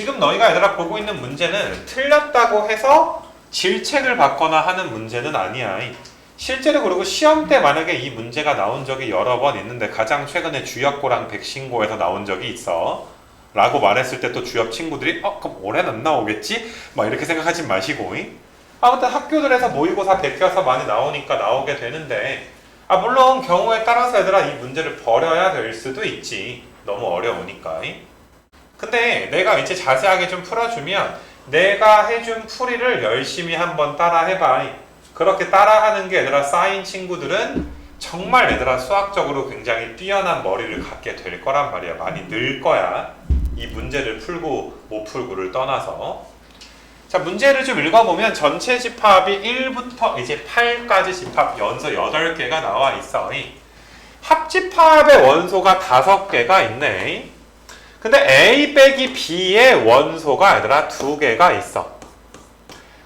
지금 너희가 얘들아 보고 있는 문제는 틀렸다고 해서 질책을 받거나 하는 문제는 아니야. 실제로 그리고 시험 때 만약에 이 문제가 나온 적이 여러 번 있는데 가장 최근에 주역고랑 백신고에서 나온 적이 있어. 라고 말했을 때 또 주역 친구들이 어 그럼 올해는 안 나오겠지? 막 이렇게 생각하지 마시고 아무튼 학교들에서 모의고사 베껴서 많이 나오니까 나오게 되는데 아 물론 경우에 따라서 얘들아 이 문제를 버려야 될 수도 있지 너무 어려우니까 근데 내가 이제 자세하게 좀 풀어주면 내가 해준 풀이를 열심히 한번 따라 해봐. 그렇게 따라하는 게 얘들아 쌓인 친구들은 정말 얘들아 수학적으로 굉장히 뛰어난 머리를 갖게 될 거란 말이야. 많이 늘 거야. 이 문제를 풀고 못 풀고를 떠나서. 자 문제를 좀 읽어보면 전체 집합이 1부터 이제 8까지 집합 연서 8개가 나와 있어. 이 합집합의 원소가 5개가 있네 근데 A 빼기 B의 원소가 얘들아 2개가 있어.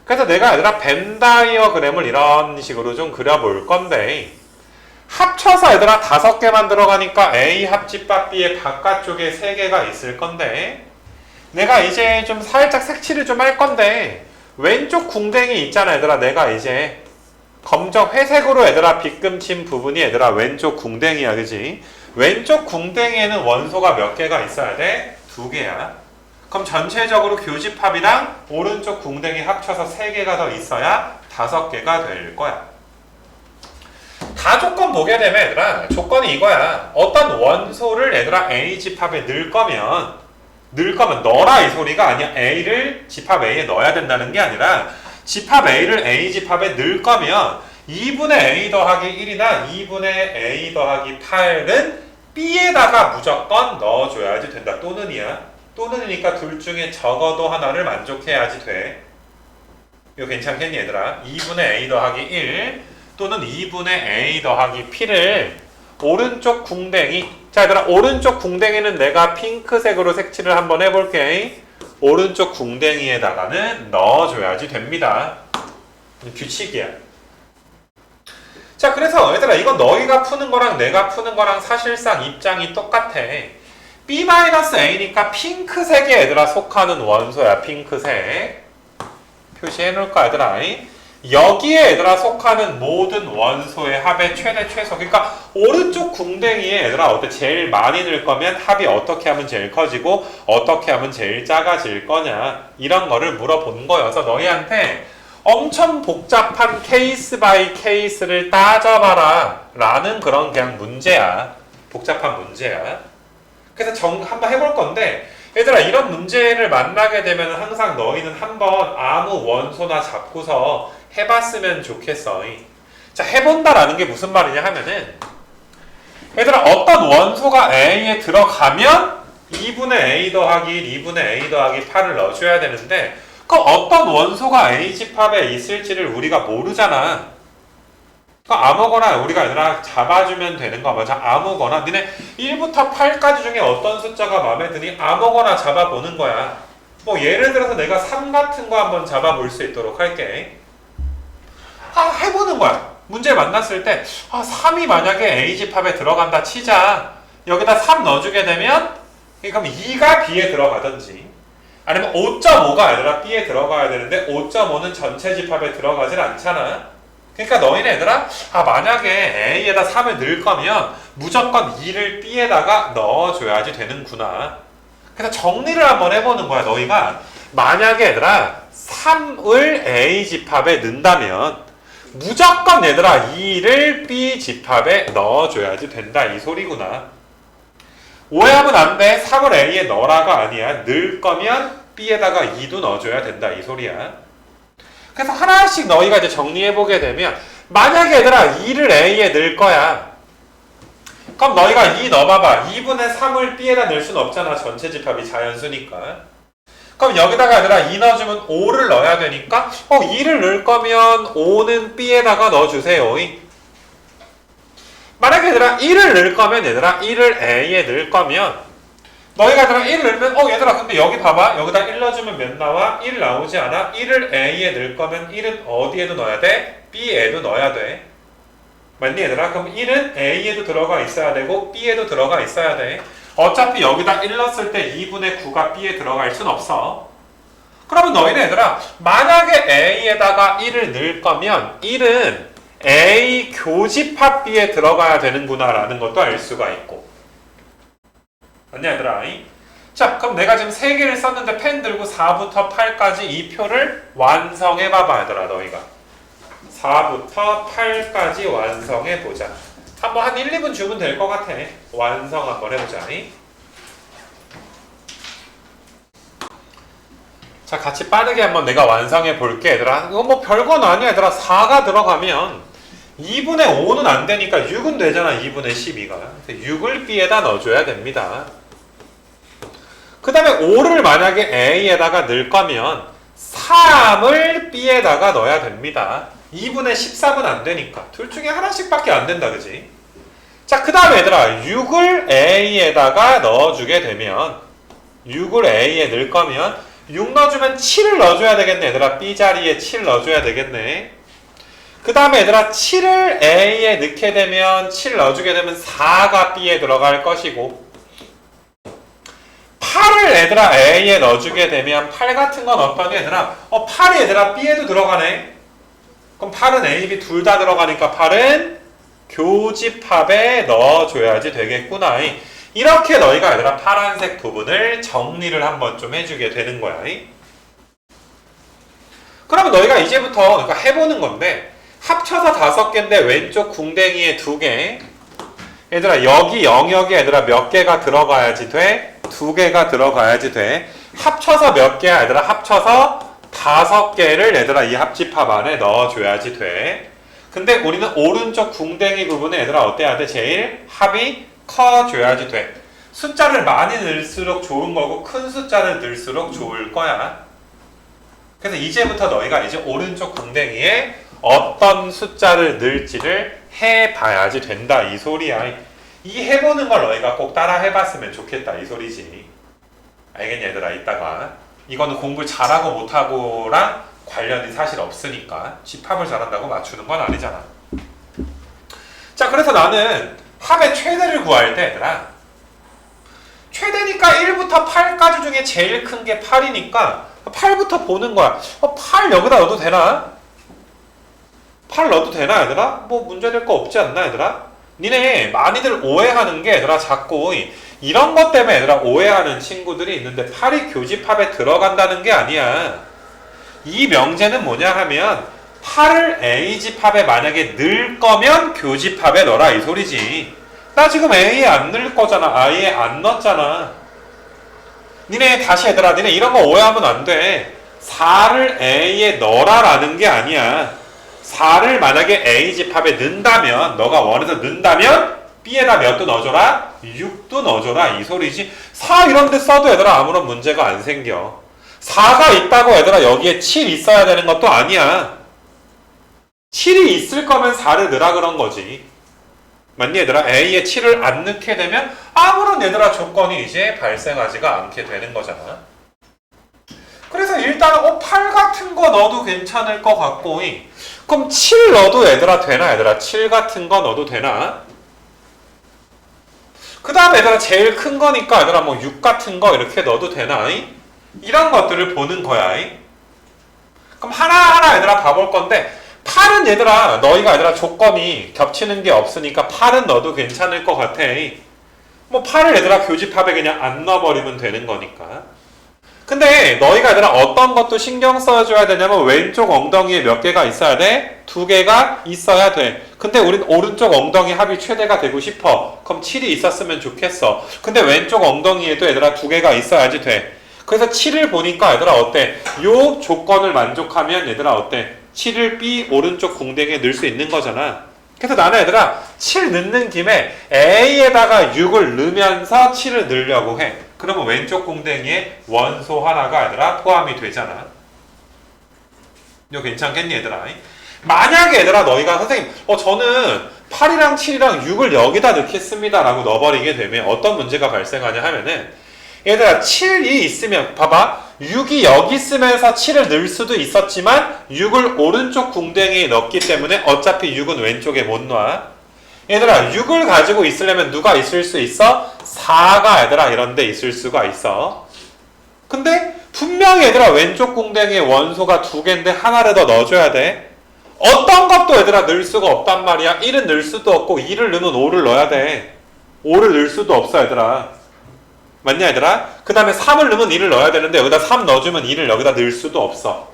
그래서 내가 얘들아 벤 다이어그램을 이런 식으로 좀 그려볼 건데 합쳐서 얘들아 다섯 개만 들어가니까 A 합집합 B의 바깥쪽에 세 개가 있을 건데 내가 이제 좀 살짝 색칠을 좀 할 건데 왼쪽 궁뎅이 있잖아 얘들아. 내가 이제 검정 회색으로 얘들아 빗금 친 부분이 얘들아 왼쪽 궁뎅이야 그지 왼쪽 궁뎅이에는 원소가 몇 개가 있어야 돼? 두 개야. 그럼 전체적으로 교집합이랑 오른쪽 궁뎅이 합쳐서 세 개가 더 있어야 다섯 개가 될 거야. 다 조건 보게 되면 얘들아 조건이 이거야. 어떤 원소를 얘들아 A 집합에 넣을 거면 넣을 거면 넣어라 이 소리가 아니야. A를 집합 A에 넣어야 된다는 게 아니라 집합 A를 A 집합에 넣을 거면 2분의 A 더하기 1이나 2분의 A 더하기 8은 B에다가 무조건 넣어줘야지 된다. 또는이야. 또는이니까 둘 중에 적어도 하나를 만족해야지 돼. 이거 괜찮겠니 얘들아? 2분의 A 더하기 1 또는 2분의 A 더하기 P를 오른쪽 궁뎅이. 자 얘들아 오른쪽 궁뎅이는 내가 핑크색으로 색칠을 한번 해볼게. 오른쪽 궁뎅이에다가는 넣어줘야지 됩니다. 규칙이야 자 그래서 얘들아 이거 너희가 푸는 거랑 내가 푸는 거랑 사실상 입장이 똑같아. B-A니까 핑크색에 얘들아 속하는 원소야 핑크색. 표시해 놓을까 얘들아? 여기에 얘들아 속하는 모든 원소의 합의 최대 최소. 그러니까 오른쪽 궁뎅이에 얘들아 어때? 제일 많이 넣을 거면 합이 어떻게 하면 제일 커지고 어떻게 하면 제일 작아질 거냐? 이런 거를 물어본 거여서 너희한테 엄청 복잡한 케이스 바이 케이스를 따져봐라 라는 그런 그냥 문제야 복잡한 문제야 그래서 정 한번 해볼 건데 얘들아 이런 문제를 만나게 되면 항상 너희는 한번 아무 원소나 잡고서 해봤으면 좋겠어. 자, 해본다라는 게 무슨 말이냐 하면은 얘들아 어떤 원소가 A에 들어가면 2분의 A 더하기 1, 2분의 A 더하기 8을 넣어줘야 되는데 그 어떤 원소가 집합에 있을지를 우리가 모르잖아. 그 아무거나 우리가 얘들아 잡아주면 되는 거 맞아. 아무거나 니네 1부터 8까지 중에 어떤 숫자가 마음에 드니 아무거나 잡아보는 거야. 뭐 예를 들어서 내가 3 같은 거 한번 잡아볼 수 있도록 할게. 아, 해보는 거야. 문제 만났을 때, 아, 3이 만약에 A집합에 들어간다 치자. 여기다 3 넣어주게 되면, 그럼 2가 B에 들어가든지, 아니면 5.5가 얘들아 B에 들어가야 되는데, 5.5는 전체 집합에 들어가질 않잖아. 그러니까 너희는 얘들아, 아, 만약에 A에다 3을 넣을 거면, 무조건 2를 B에다가 넣어줘야지 되는구나. 그래서 정리를 한번 해보는 거야, 너희가. 만약에 얘들아, 3을 A 집합에 넣는다면, 무조건 얘들아 2를 B 집합에 넣어줘야지 된다 이 소리구나 오해하면 안 돼. 3을 A에 넣어라가 아니야. 넣을 거면 B에다가 2도 넣어줘야 된다. 이 소리야. 그래서 하나씩 너희가 이제 정리해보게 되면 만약에 얘들아 2를 A에 넣을 거야. 그럼 너희가 2 넣어봐봐. 2분의 3을 B에다 넣을 수는 없잖아. 전체 집합이 자연수니까. 그럼 여기다가 얘들아 2 넣어주면 5를 넣어야 되니까 어 2를 넣을 거면 5는 B에다가 넣어주세요 만약에 얘들아 1을 넣을 거면 얘들아 1을 A에 넣을 거면 너희가 얘들아 1을 넣으면 어 얘들아 근데 여기 봐봐 여기다 1 넣어주면 몇 나와? 1 나오지 않아? 1을 A에 넣을 거면 1은 어디에도 넣어야 돼? B에도 넣어야 돼 맞니 얘들아? 그럼 1은 A에도 들어가 있어야 되고 B에도 들어가 있어야 돼 어차피 여기다 1 넣었을 때 2분의 9가 B에 들어갈 순 없어. 그러면 너희는 얘들아 만약에 A에다가 1을 넣을 거면 1은 A 교집합 B에 들어가야 되는구나 라는 것도 알 수가 있고. 맞냐 얘들아? 자 그럼 내가 지금 3개를 썼는데 펜 들고 4부터 8까지 이 표를 완성해 봐봐 얘들아 너희가. 4부터 8까지 완성해 보자. 한번 한 1, 2분 주면 될 것 같아. 완성 한번 해보자. 자 같이 빠르게 한번 내가 완성해 볼게 얘들아. 이거 뭐 별건 아니야 얘들아. 4가 들어가면 2분의 5는 안 되니까 6은 되잖아 2분의 12가. 6을 B에다 넣어줘야 됩니다. 그 다음에 5를 만약에 A에다가 넣을 거면 3을 B에다가 넣어야 됩니다. 2분의 13은 안 되니까. 둘 중에 하나씩밖에 안 된다 그지? 자 그 다음에 얘들아 6을 A에다가 넣어주게 되면 6을 A에 넣을 거면 6 넣어주면 7을 넣어줘야 되겠네 얘들아. B 자리에 7 넣어줘야 되겠네 그 다음에 얘들아 7을 A에 넣게 되면 7 넣어주게 되면 4가 B에 들어갈 것이고 8을 얘들아 A에 넣어주게 되면 8 같은 건 어떠니 얘들아? 어 8이 얘들아 B에도 들어가네. 그럼 8은 A, B 둘 다 들어가니까 8은 교집합에 넣어줘야지 되겠구나. 이렇게 너희가 얘들아 파란색 부분을 정리를 한번 좀 해주게 되는 거야. 그러면 너희가 이제부터 해보는 건데 합쳐서 다섯 개인데 왼쪽 궁뎅이에 두 개. 얘들아 여기 영역에 얘들아 몇 개가 들어가야지 돼? 두 개가 들어가야지 돼. 합쳐서 몇 개야 얘들아? 합쳐서 다섯 개를 얘들아 이 합집합 안에 넣어줘야지 돼. 근데 우리는 오른쪽 궁뎅이 부분에 얘들아 어때야 돼? 제일 합이 커줘야지 돼. 숫자를 많이 넣을수록 좋은 거고 큰 숫자를 넣을수록 좋을 거야. 그래서 이제부터 너희가 이제 오른쪽 궁뎅이에 어떤 숫자를 넣을지를 해봐야지 된다 이 소리야. 이 해보는 걸 너희가 꼭 따라 해봤으면 좋겠다 이 소리지. 알겠냐 얘들아 이따가 이거는 공부 잘하고 못하고랑 관련이 사실 없으니까 집합을 잘한다고 맞추는 건 아니잖아. 자 그래서 나는 합의 최대를 구할 때 얘들아 최대니까 1부터 8까지 중에 제일 큰 게 8이니까 8부터 보는 거야 어, 8 여기다 넣어도 되나? 8 넣어도 되나 얘들아? 뭐 문제될 거 없지 않나 얘들아? 니네 많이들 오해하는 게 얘들아 자꾸 이런 것 때문에 얘들아 오해하는 친구들이 있는데 8이 교집합에 들어간다는 게 아니야. 이 명제는 뭐냐 하면 8을 A집합에 만약에 넣을 거면 교집합에 넣어라 이 소리지. 나 지금 A에 안 넣을 거잖아. 아예 안 넣었잖아. 니네 다시 얘들아 니네 이런 거 오해하면 안 돼. 4를 A에 넣어라 라는 게 아니야 4를 만약에 A집합에 넣는다면 너가 원해서 넣는다면 B에다 몇도 넣어줘라 6도 넣어줘라 이 소리지 4 이런 데 써도 얘들아 아무런 문제가 안 생겨 4가 있다고 얘들아 여기에 7 있어야 되는 것도 아니야 7이 있을 거면 4를 넣으라 그런 거지. 맞니 얘들아? A에 7을 안 넣게 되면 아무런 얘들아 조건이 이제 발생하지가 않게 되는 거잖아. 그래서 일단은 어, 8 같은 거 넣어도 괜찮을 것 같고 그럼 7 넣어도 얘들아 되나 얘들아? 7 같은 거 넣어도 되나? 그 다음에 얘들아 제일 큰 거니까 얘들아 뭐 6 같은 거 이렇게 넣어도 되나? 이런 것들을 보는 거야. 그럼 하나하나 얘들아 봐볼 건데 8은 얘들아 너희가 얘들아 조건이 겹치는 게 없으니까 8은 넣어도 괜찮을 것 같아 뭐 8을 얘들아 교집합에 그냥 안 넣어버리면 되는 거니까 근데 너희가 얘들아 어떤 것도 신경 써줘야 되냐면 왼쪽 엉덩이에 몇 개가 있어야 돼? 두 개가 있어야 돼 근데 우린 오른쪽 엉덩이 합이 최대가 되고 싶어 그럼 7이 있었으면 좋겠어 근데 왼쪽 엉덩이에도 얘들아 두 개가 있어야지 돼 그래서 7을 보니까 얘들아 어때? 요 조건을 만족하면 얘들아 어때? 7을 B 오른쪽 궁뎅이에 넣을 수 있는 거잖아. 그래서 나는 얘들아 7 넣는 김에 A에다가 6을 넣으면서 7을 넣으려고 해. 그러면 왼쪽 궁뎅이에 원소 하나가 얘들아 포함이 되잖아. 이거 괜찮겠니 얘들아? 만약에 얘들아 너희가 선생님 어 저는 8이랑 7이랑 6을 여기다 넣겠습니다 라고 넣어버리게 되면 어떤 문제가 발생하냐 하면은 얘들아 7이 있으면 봐봐 6이 여기 있으면서 7을 넣을 수도 있었지만 6을 오른쪽 궁뎅이에 넣기 때문에 어차피 6은 왼쪽에 못 놔. 얘들아 6을 가지고 있으려면 누가 있을 수 있어? 4가 얘들아 이런 데 있을 수가 있어 근데 분명히 얘들아 왼쪽 궁뎅이에 원소가 두 개인데 하나를 더 넣어줘야 돼 어떤 것도 얘들아 넣을 수가 없단 말이야 1은 넣을 수도 없고 2를 넣으면 5를 넣어야 돼 5를 넣을 수도 없어 얘들아 맞냐 얘들아? 그 다음에 3을 넣으면 2를 넣어야 되는데 여기다 3 넣어주면 2를 여기다 넣을 수도 없어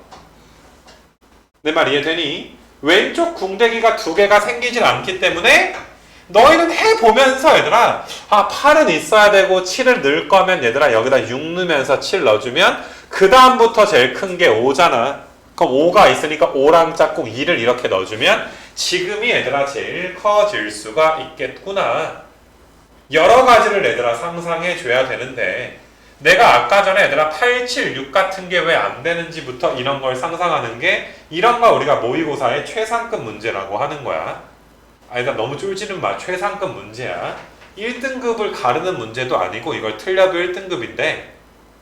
내 말 이해되니? 왼쪽 궁뎅이가 두 개가 생기질 않기 때문에 너희는 해보면서 얘들아 아 8은 있어야 되고 7을 넣을 거면 얘들아 여기다 6 넣으면서 7 넣어주면 그 다음부터 제일 큰 게 5잖아. 그럼 5가 있으니까 5랑 짝꿍 2를 이렇게 넣어주면 지금이 얘들아 제일 커질 수가 있겠구나. 여러 가지를 얘들아 상상해 줘야 되는데 내가 아까 전에 얘들아 8, 7, 6 같은 게 왜 안 되는지부터 이런 걸 상상하는 게 이런 거 우리가 모의고사의 최상급 문제라고 하는 거야. 아니다 너무 쫄지는 마. 최상급 문제야. 1등급을 가르는 문제도 아니고 이걸 틀려도 1등급인데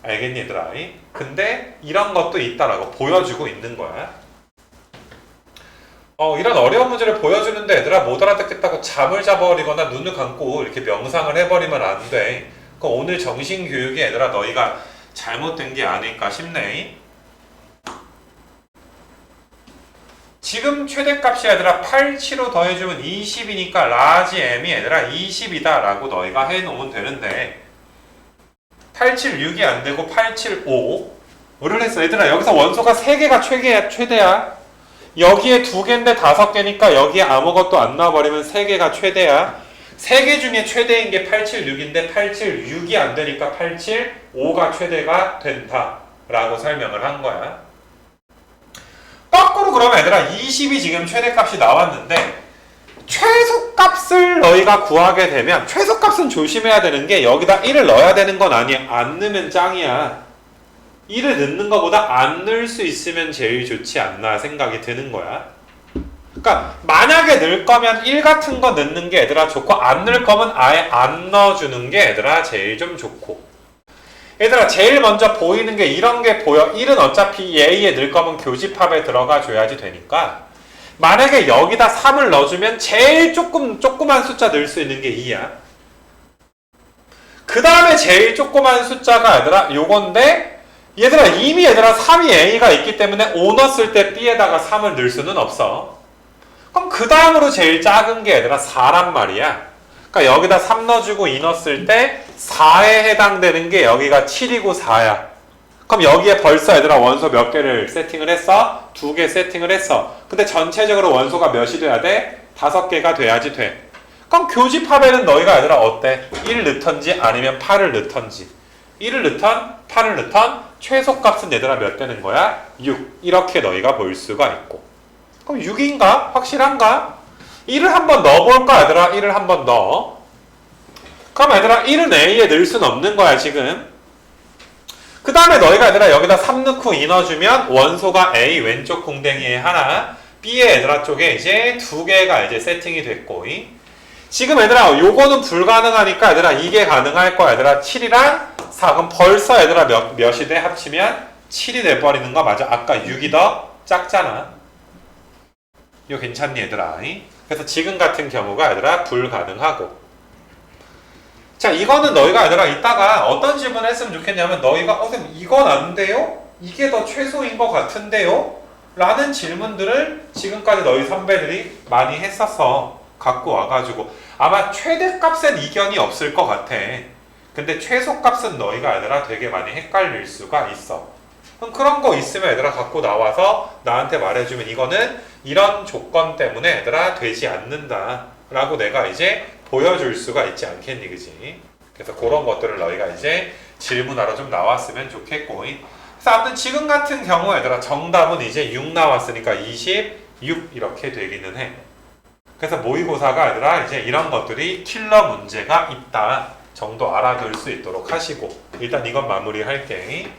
알겠니 얘들아? 근데 이런 것도 있다라고 보여주고 있는 거야. 어, 이런 어려운 문제를 보여주는데 얘들아 못 알아듣겠다고 잠을 자버리거나 눈을 감고 이렇게 명상을 해버리면 안 돼. 그럼 오늘 정신교육이 얘들아 너희가 잘못된 게 아닐까 싶네. 지금 최대값이 얘들아 8, 7로 더해주면 20이니까 라지 m이 얘들아 20이다 라고 너희가 해놓으면 되는데 8, 7, 6이 안 되고 8, 7, 5를 했어. 얘들아 여기서 원소가 3개가 최대야. 최대야. 여기에 2개인데 5개니까 여기에 아무것도 안 나와버리면 3개가 최대야. 3개 중에 최대인 게 876인데 876이 안 되니까 875가 최대가 된다 라고 설명을 한 거야. 거꾸로 그러면 얘들아 20이 지금 최대값이 나왔는데 최소값을 너희가 구하게 되면 최소값은 조심해야 되는 게 여기다 1을 넣어야 되는 건 아니야. 안 넣으면 짱이야. 1을 넣는 것보다 안 넣을 수 있으면 제일 좋지 않나 생각이 드는 거야 그러니까 만약에 넣을 거면 1 같은 거 넣는 게 얘들아 좋고 안 넣을 거면 아예 안 넣어주는 게 얘들아 제일 좀 좋고. 얘들아 제일 먼저 보이는 게 이런 게 보여. 1은 어차피 A에 넣을 거면 교집합에 들어가 줘야지 되니까. 만약에 여기다 3을 넣어주면 제일 조금 조그만 숫자 넣을 수 있는 게 2야. 그 다음에 제일 조그만 숫자가 얘들아 요건데 얘들아 이미 얘들아 3이 A가 있기 때문에 5 넣었을 때 B에다가 3을 넣을 수는 없어 그럼 그 다음으로 제일 작은 게 얘들아 4란 말이야. 그러니까 여기다 3 넣어주고 2 넣었을 때 4에 해당되는 게 여기가 7이고 4야. 그럼 여기에 벌써 얘들아 원소 몇 개를 세팅을 했어? 두 개 세팅을 했어. 근데 전체적으로 원소가 몇이 돼야 돼? 다섯 개가 돼야지 돼. 그럼 교집합에는 너희가 얘들아 어때? 1 넣던지 아니면 8을 넣던지. 1을 넣던 8을 넣던 최소값은 얘들아 몇 되는 거야? 6. 이렇게 너희가 볼 수가 있고. 그럼 6인가? 확실한가? 1을 한번 넣어볼까 얘들아? 1을 한번 넣어. 그럼 얘들아 1은 A에 넣을 수는 없는 거야 지금. 그 다음에 너희가 얘들아 여기다 3 넣고 2 넣어주면 원소가 A 왼쪽 궁뎅이에 하나 B의 얘들아 쪽에 이제 두 개가 이제 세팅이 됐고 지금 얘들아 요거는 불가능하니까 얘들아 이게 가능할 거야 얘들아 7이랑 4 그럼 벌써 얘들아 몇, 몇이 돼 합치면 7이 돼버리는 거 맞아 아까 6이 더 작잖아 이거 괜찮니 얘들아? 그래서 지금 같은 경우가 얘들아 불가능하고 자 이거는 너희가 얘들아 이따가 어떤 질문을 했으면 좋겠냐면 너희가 어 선생님 이건 안 돼요? 이게 더 최소인 것 같은데요? 라는 질문들을 지금까지 너희 선배들이 많이 했었어 갖고 와가지고 아마 최대값엔 이견이 없을 것 같아 근데 최소값은 너희가 얘들아 되게 많이 헷갈릴 수가 있어 그럼 그런 거 있으면 얘들아 갖고 나와서 나한테 말해주면 이거는 이런 조건 때문에 얘들아 되지 않는다 라고 내가 이제 보여줄 수가 있지 않겠니 그지? 그래서 그런 것들을 너희가 이제 질문하러 좀 나왔으면 좋겠고. 그래서 아무튼 지금 같은 경우 얘들아 정답은 이제 6 나왔으니까 26 이렇게 되기는 해. 그래서 모의고사가 얘들아 이제 이런 것들이 킬러 문제가 있다 정도 알아둘 수 있도록 하시고. 일단 이건 마무리할게